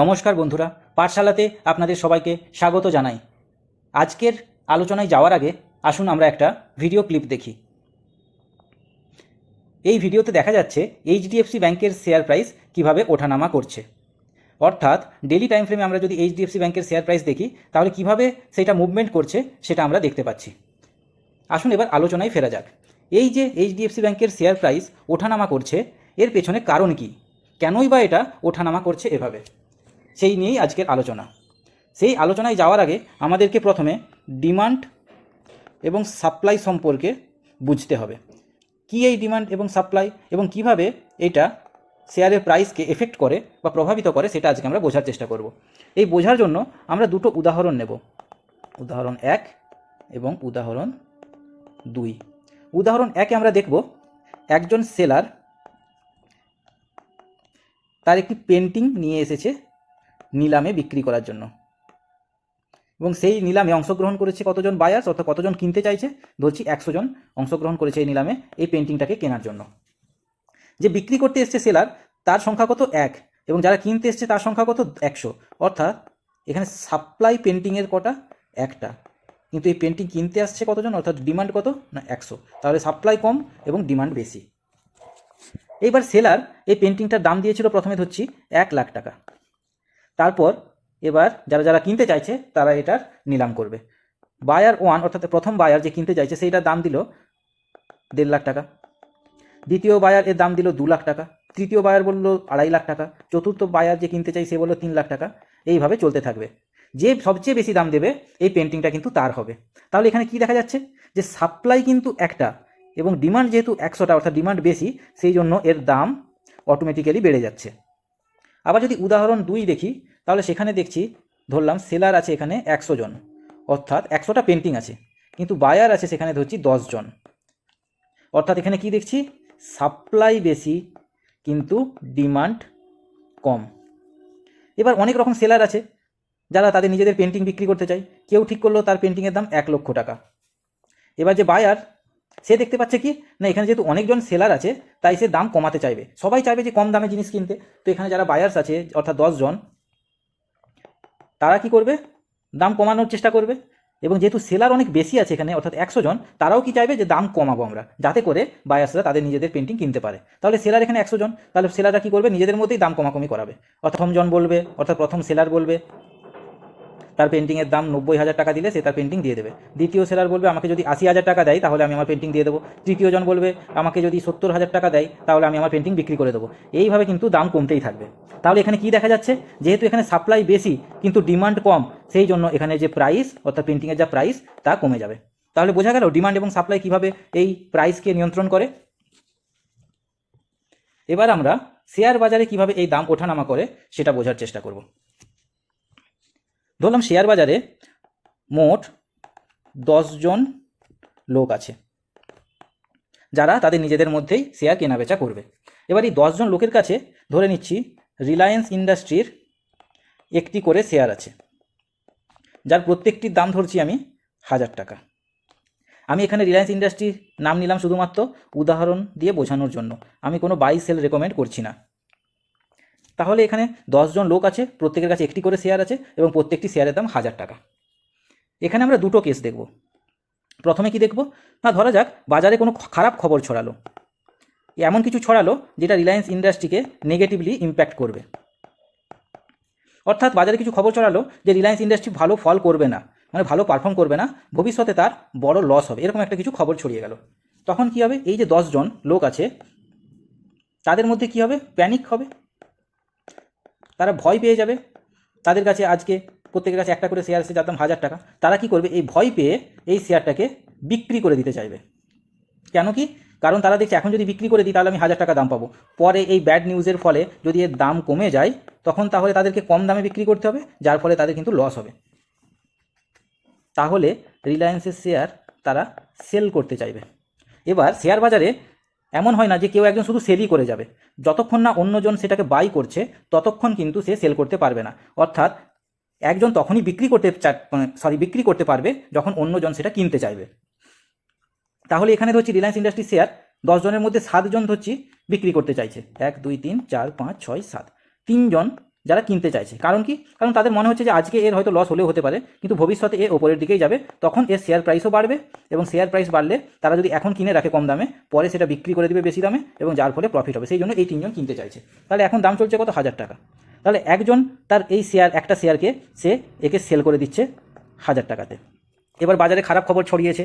নমস্কার বন্ধুরা, পাঠশালাতে আপনাদের সবাইকে স্বাগত জানাই। আজকের আলোচনায় যাওয়ার আগে আসুন আমরা একটা ভিডিও ক্লিপ দেখি। এই ভিডিওতে দেখা যাচ্ছে এইচডিএফসি ব্যাংকের শেয়ার প্রাইস কীভাবে ওঠানামা করছে। অর্থাৎ ডেলি টাইম ফ্রেমে আমরা যদি এইচডিএফসি ব্যাংকের শেয়ার প্রাইস দেখি, তাহলে কীভাবে সেটা মুভমেন্ট করছে সেটা আমরা দেখতে পাচ্ছি। আসুন এবার আলোচনায় ফেরা যাক। এই যে এইচডিএফসি ব্যাংকের শেয়ার প্রাইস ওঠানামা করছে, এর পেছনে কারণ কি? কেনই বা এটা ওঠানামা করছে এভাবে? সেই নিয়েই আজকের আলোচনা। সেই আলোচনায় যাওয়ার আগে আমাদেরকে প্রথমে ডিমান্ড এবং সাপ্লাই সম্পর্কে বুঝতে হবে। কী এই ডিমান্ড এবং সাপ্লাই এবং কীভাবে এটা শেয়ারের প্রাইসকে এফেক্ট করে বা প্রভাবিত করে সেটা আজকে আমরা বোঝার চেষ্টা করব। এই বোঝার জন্য আমরা দুটো উদাহরণ নেব। উদাহরণ এক এবং উদাহরণ দুই। উদাহরণ একে আমরা দেখব, একজন সেলার তার একটি পেন্টিং নিয়ে এসেছে নিলামে বিক্রি করার জন্য। এবং সেই নিলামে অংশগ্রহণ করেছে কতজন বায়ার্স অর্থাৎ কতজন কিনতে চাইছে? ধরছি একশো জন অংশগ্রহণ করেছে এই নিলামে এই পেন্টিংটাকে কেনার জন্য। যে বিক্রি করতে এসছে সেলার তার সংখ্যা কত? এক। এবং যারা কিনতে এসছে, তার সংখ্যা কত? একশো। অর্থাৎ এখানে সাপ্লাই পেন্টিংয়ের কটা? একটা। কিন্তু এই পেন্টিং কিনতে আসছে কতজন? অর্থাৎ ডিমান্ড কত? না, একশো। তাহলে সাপ্লাই কম এবং ডিমান্ড বেশি। এইবার সেলার এই পেন্টিংটার দাম দিয়েছিল প্রথমে ধরছি এক লাখ টাকা। তারপর এবার যারা যারা কিনতে চাইছে, তারা এটার নিলাম করবে। বায়ার ওয়ান অর্থাৎ প্রথম বায়ার যে কিনতে চাইছে, সেইটার দাম দিল দেড় লাখ টাকা। দ্বিতীয় বায়ার এর দাম দিল দু লাখ টাকা। তৃতীয় বায়ার বলল আড়াই লাখ টাকা। চতুর্থ বায়ার যে কিনতে চাই, সে বলল তিন লাখ টাকা। এইভাবে চলতে থাকবে। যে সবচেয়ে বেশি দাম দেবে, এই পেন্টিংটা কিন্তু তার হবে। তাহলে এখানে কি দেখা যাচ্ছে? যে সাপ্লাই কিন্তু একটা এবং ডিমান্ড যেহেতু একশোটা, অর্থাৎ ডিমান্ড বেশি, সেই জন্য এর দাম অটোমেটিক্যালি বেড়ে যাচ্ছে। আবার যদি উদাহরণ দুই দেখি, তাহলে সেখানে দেখছি, ধরলাম সেলার আছে এখানে একশো জন, অর্থাৎ একশোটা পেন্টিং আছে, কিন্তু বায়ার আছে সেখানে ধরছি জন। অর্থাৎ এখানে কি দেখছি? সাপ্লাই বেশি, কিন্তু ডিমান্ড কম। এবার অনেক রকম সেলার আছে, যারা তাদের নিজেদের পেন্টিং বিক্রি করতে চায়, কেউ ঠিক করল তার পেন্টিংয়ের দাম এক লক্ষ টাকা। এবার যে বায়ার সে দেখতে পাচ্ছে কি? না, এখানে যেহেতু অনেকজন সেলার আছে, তাই সে দাম কমাতে চাইবে। সবাই চাইবে যে কম দামে জিনিস কিনতে। তো এখানে যারা বায়ার্স আছে, অর্থাৎ দশজন তারা কি করবে? দাম কমানোর চেষ্টা করবে। এবং যেহেতু সেলার অনেক বেশি আছে এখানে, অর্থাৎ একশো জন, তারাও কি চাইবে যে দাম কমাবো আমরা, যাতে করে বায়ার্সরা তাদের নিজেদের পেন্টিং কিনতে পারে। তাহলে সেলার এখানে একশো জন, তাহলে সেলাররা কী করবে? নিজেদের মধ্যেই দাম কমাকমি করাবে। প্রথম জন বলবে, অর্থাৎ প্রথম সেলার বলবে। তার পেন্টিংয়ের দাম নব্বই হাজার টাকা দিলে সে তার পেন্টিং দিয়ে দেবে। দ্বিতীয় সেলার বলবে, আমাকে যদি আশি হাজার টাকা দেয়, তাহলে আমি আমার পেন্টিং দিয়ে দেবো। তৃতীয় জন বলবে, আমাকে যদি সত্তর হাজার টাকা দেয়, তাহলে আমি আমার পেন্টিং বিক্রি করে দেবো। এইভাবে কিন্তু দাম কমতেই থাকবে। তাহলে এখানে কি দেখা যাচ্ছে? যেহেতু এখানে সাপ্লাই বেশি, কিন্তু ডিমান্ড কম, সেই জন্য এখানে যে প্রাইস অর্থাৎ পেন্টিংয়ের যা প্রাইস তা কমে যাবে। তাহলে বোঝা গেল ডিমান্ড এবং সাপ্লাই কীভাবে এই প্রাইসকে নিয়ন্ত্রণ করে? এবার আমরা শেয়ার বাজারে কীভাবে এই দাম ওঠানামা করে, সেটা বোঝার চেষ্টা করব। ধরলাম শেয়ার বাজারে মোট জন লোক আছে। যারা তাদের নিজেদের মধ্যেই শেয়ার কেনাবেচা করবে। এবার এই দশজন লোকের কাছে ধরে নিচ্ছি রিলায়েন্স ইন্ডাস্ট্রির একটি করে শেয়ার আছে। যার প্রত্যেকটির দাম ধরছি আমি হাজার টাকা। আমি এখানে রিলায়েন্স ইন্ডাস্ট্রির নাম নিলাম শুধুমাত্র উদাহরণ দিয়ে বোঝানোর জন্য। আমি কোনো বাই সেল রেকমেন্ড করছি না। তাহলে এখানে দশজন লোক আছে, প্রত্যেকের কাছে একটি করে শেয়ার আছে এবং প্রত্যেকটি শেয়ারের দাম হাজার টাকা। এখানে আমরা দুটো কেস দেখব। প্রথমে কি দেখব? না, ধরা যাক, বাজারে কোনো খারাপ খবর ছড়ালো। এমন কিছু ছড়ালো যেটা রিলায়েন্স ইন্ডাস্ট্রিকে নেগেটিভলি ইম্প্যাক্ট করবে। অর্থাৎ বাজারে কিছু খবর ছড়ালো যে রিলায়েন্স ইন্ডাস্ট্রি ভালো ফল করবে না মানে ভালো পারফর্ম করবে না, ভবিষ্যতে তার বড় লস হবে, এরকম একটা কিছু খবর ছড়িয়ে গেল। তখন কি হবে? এই যে দশজন লোক আছে, তাদের মধ্যে কি হবে? প্যানিক হবে। তারা ভয় পেয়ে যাবে। তাদের কাছে আজকে প্রত্যেকের কাছে একটা করে শেয়ার এসে যাতাম হাজার টাকা। তারা কি করবে? এই ভয় পেয়ে এই শেয়ারটাকে বিক্রি করে দিতে চাইবে। কেন কি? কারণ তারা দেখছে, এখন যদি বিক্রি করে দিই, তাহলে আমি হাজার টাকা দাম পাবো। পরে এই ব্যাড নিউজের ফলে যদি এর দাম কমে যায়, তখন তাহলে তাদেরকে কম দামে বিক্রি করতে হবে, যার ফলে তাদের কিন্তু লস হবে। তাহলে রিলায়েন্সের শেয়ার তারা সেল করতে চাইবে। এবার শেয়ার বাজারে এমন হয় না যে কেউ একজন শুধু সেলই করে যাবে। যতক্ষণ না অন্যজন সেটাকে বাই করছে, ততক্ষণ কিন্তু সে সেল করতে পারবে না। অর্থাৎ একজন তখনই বিক্রি করতে সরি বিক্রি করতে পারবে যখন অন্যজন সেটা কিনতে চাইবে। তাহলে এখানে ধরছি রিলায়েন্স ইন্ডাস্ট্রি শেয়ার দশজনের মধ্যে সাতজন ধরছি বিক্রি করতে চাইছে। এক, দুই, তিন, চার, পাঁচ, ছয়, সাত। তিনজন যারা কিনতে চাইছে। কারণ কি? কারণ তাদের মনে হচ্ছে যে আজকে এর হয়তো লস হলেও হতে পারে, কিন্তু ভবিষ্যতে এ ওপরের দিকেই যাবে। তখন এর শেয়ার প্রাইসও বাড়বে এবং শেয়ার প্রাইস বাড়লে তারা যদি এখন কিনে রাখে কম দামে, পরে সেটা বিক্রি করে দেবে বেশি দামে এবং যার ফলে প্রফিট হবে। সেই জন্য এই তিনজন কিনতে চাইছে। তাহলে এখন দাম চলছে কত? হাজার টাকা। তাহলে একজন তার এই শেয়ার একটা শেয়ারকে সে একে সেল করে দিচ্ছে হাজার টাকাতে। এবার বাজারে খারাপ খবর ছড়িয়েছে,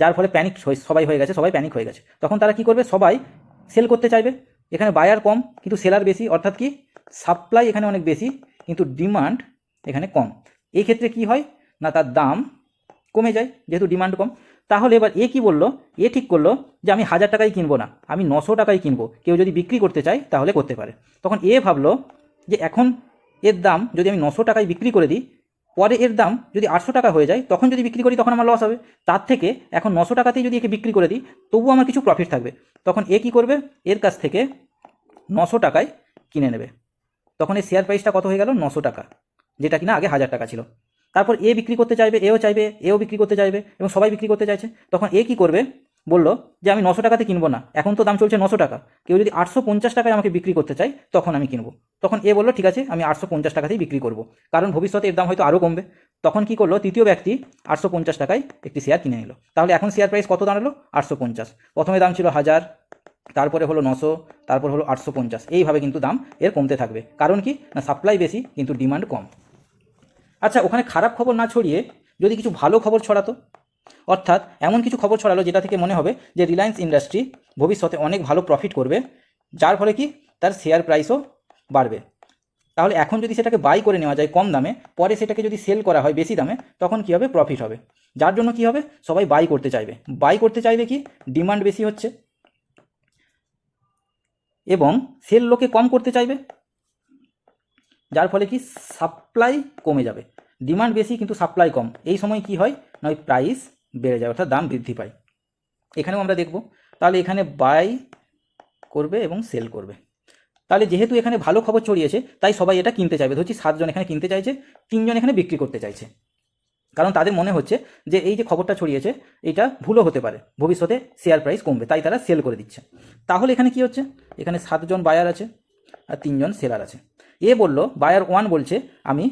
যার ফলে প্যানিক সবাই হয়ে গেছে, সবাই প্যানিক হয়ে গেছে। তখন তারা কি করবে? সবাই সেল করতে চাইবে। এখানে বায়ার কম, কিন্তু সেলার বেশি। অর্থাৎ কি? সাপ্লাই এখানে অনেক বেশি, কিন্তু ডিমান্ড এখানে কম। এই ক্ষেত্রে কি হয়? না, তার দাম কমে যায়, যেহেতু ডিমান্ড কম। তাহলে এবার এ কি বলল? এ ঠিক করল যে আমি হাজার টাকায় কিনবো না, আমি নশো টাকায় কিনবো। কেউ যদি বিক্রি করতে চায়, তাহলে করতে পারে। তখন এ ভাবলো যে এখন এর দাম যদি আমি নশো টাকায় বিক্রি করে দিই, পরে এর দাম যদি আটশো টাকা হয়ে যায়, তখন যদি বিক্রি করি, তখন আমার লস হবে। তার থেকে এখন নশো টাকাতেই যদি একে বিক্রি করে দিই, তবুও আমার কিছু প্রফিট থাকবে। তখন এ কী করবে? এর কাছ থেকে নশো টাকায় কিনে নেবে। তখন এই শেয়ার প্রাইসটা কত হয়ে গেল? নশো টাকা, যেটা কিনা আগে হাজার টাকা ছিল। তারপর এ বিক্রি করতে চাইবে, এও চাইবে, এও বিক্রি করতে চাইবে এবং সবাই বিক্রি করতে চাইছে। তখন এ কী করবে? বলল যে, আমি নশো টাকাতে কিনবো না, এখন তো দাম চলছে নশো টাকা। কেউ যদি আটশো পঞ্চাশ টাকায় আমাকে বিক্রি করতে চাই তখন আমি কিনবো। তখন এ বলল, ঠিক আছে, আমি আটশো পঞ্চাশ টাকাতেই বিক্রি করব। কারণ ভবিষ্যতে এর দাম হয়তো আরও কমবে। তখন কি করল? তৃতীয় ব্যক্তি আটশো পঞ্চাশ টাকায় একটি শেয়ার কিনে নিল। তাহলে এখন শেয়ার প্রাইস কত দাঁড়াল? আটশো পঞ্চাশ। প্রথমে দাম ছিল হাজার তারপরে হলো নশো, তারপর হলো আটশো পঞ্চাশ। এইভাবে কিন্তু দাম এর কমতে থাকবে। কারণ কি? না সাপ্লাই বেশি, কিন্তু ডিমান্ড কম। আচ্ছা ওখানে খারাপ খবর না ছড়িয়ে যদি কিছু ভালো খবর ছড়াতো? অর্থাৎ এমন কিছু খবর ছড়ালো যেটা থেকে মনে হবে যে রিলায়েন্স ইন্ডাস্ট্রি ভবিষ্যতে অনেক ভালো প্রফিট করবে, যার ফলে কি? তার শেয়ার প্রাইসও বাড়বে। তাহলে এখন যদি সেটাকে বাই করে নেওয়া যায় কম দামে, পরে সেটাকে যদি সেল করা হয় বেশি দামে, তখন কী হবে? প্রফিট হবে। যার জন্য কি হবে? সবাই বাই করতে চাইবে। বাই করতে চাইবে কি? ডিমান্ড বেশি হচ্ছে। এবং সেল লোকে কম করতে চাইবে, যার ফলে কি সাপ্লাই কমে যাবে। ডিমান্ড বেশি, কিন্তু সাপ্লাই কম। এই সময় কি হয়? না প্রাইস বেড়ে যায়, অর্থাৎ দাম বৃদ্ধি পায়। এখানেও আমরা দেখব। তাহলে এখানে বাই করবে এবং সেল করবে। তাহলে যেহেতু এখানে ভালো খবর ছড়িয়েছে, তাই সবাই এটা কিনতে চাইবে। ধরছি সাতজন এখানে কিনতে চাইছে, তিনজন এখানে বিক্রি করতে চাইছে। কারণ তাদের মনে হচ্ছে যে এই যে খবরটা ছড়িয়েছে, এটা ভুলও হতে পারে। ভবিষ্যতে শেয়ার প্রাইস কমবে, তাই তারা সেল করে দিচ্ছে। তাহলে এখানে কি হচ্ছে? এখানে সাতজন বায়ার আছে আর তিনজন সেলার আছে। এ বলল বায়ার ওয়ান বলছে, আমি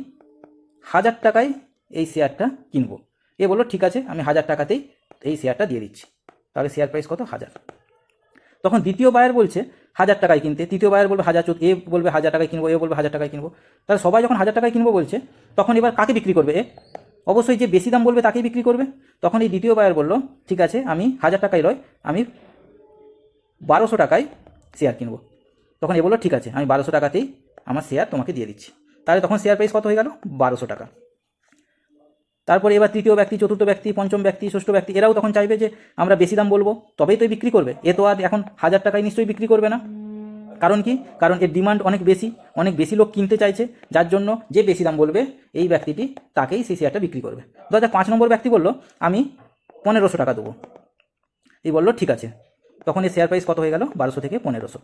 হাজার টাকায় এই শেয়ারটা কিনবো। এ বলল, ঠিক আছে, আমি হাজার টাকাতেই এই শেয়ারটা দিয়ে দিচ্ছি। তাহলে শেয়ার প্রাইস কত? হাজার। তখন দ্বিতীয় বায়ার বলছে, হাজার টাকায় কিনতে। তৃতীয় বায়ার বলবে, হাজার এ বলবে, হাজার টাকায় কিনবো। এ বলবে, হাজার টাকায় কিনবো। তাহলে সবাই যখন হাজার টাকায় কিনবো বলছে, তখন এবার কাকে বিক্রি করবে? এ অবশ্যই যে বেশি দাম বলবে তাকেই বিক্রি করবে। তখন এই দ্বিতীয় বায়ার বলল, ঠিক আছে, আমি হাজার টাকায় রয় আমি বারোশো টাকায় শেয়ার কিনবো। তখন এ বলল, ঠিক আছে, আমি বারোশো টাকাতেই আমার শেয়ার তোমাকে দিয়ে দিচ্ছি। তাহলে তখন শেয়ার প্রাইস কত হয়ে গেল? বারোশো টাকা। তারপরে এবার তৃতীয় ব্যক্তি, চতুর্থ ব্যক্তি, পঞ্চম ব্যক্তি, ষষ্ঠ ব্যক্তি, এরাও তখন চাইবে যে, আমরা বেশি দাম বলব, তবেই তো বিক্রি করবে। এ তো আর এখন হাজার টাকায় নিশ্চয়ই বিক্রি করবে না। কারণ কি? কারণ এর ডিমান্ড অনেক বেশি অনেক বেশি লোক কিনতে চাইছে, যার জন্য যে বেশি দাম বলবে, এই ব্যক্তিটি তাকেই সেই শেয়ারটা বিক্রি করবে। দু হাজার পাঁচ নম্বর ব্যক্তি বলল, আমি পনেরোশো টাকা দেবো। এই বলল, ঠিক আছে। তখন এই শেয়ার প্রাইস কত হয়ে গেল? বারোশো থেকে পনেরোশো।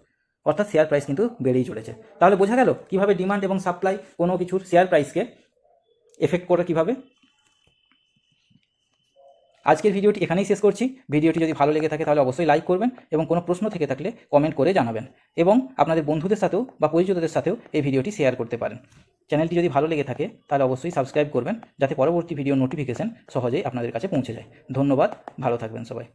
অর্থাৎ শেয়ার প্রাইস কিন্তু বেড়েই চলেছে। তাহলে বোঝা গেল কীভাবে ডিমান্ড এবং সাপ্লাই কোনো কিছুর শেয়ার প্রাইসকে এফেক্ট করে কীভাবে? আজকের ভিডিওটি এখানেই শেষ করছি। ভিডিওটি যদি ভালো লেগে থাকে তাহলে অবশ্যই লাইক করবেন এবং কোনো প্রশ্ন থেকে থাকলে কমেন্ট করে জানাবেন এবং আপনাদের বন্ধুদের সাথেও বা পরিচিতদের সাথেও এই ভিডিওটি শেয়ার করতে পারেন। চ্যানেলটি যদি ভালো লেগে থাকে তাহলে অবশ্যই সাবস্ক্রাইব করবেন যাতে পরবর্তী ভিডিও নোটিফিকেশন সহজেই আপনাদের কাছে পৌঁছে যায়। ধন্যবাদ, ভালো থাকবেন সবাই।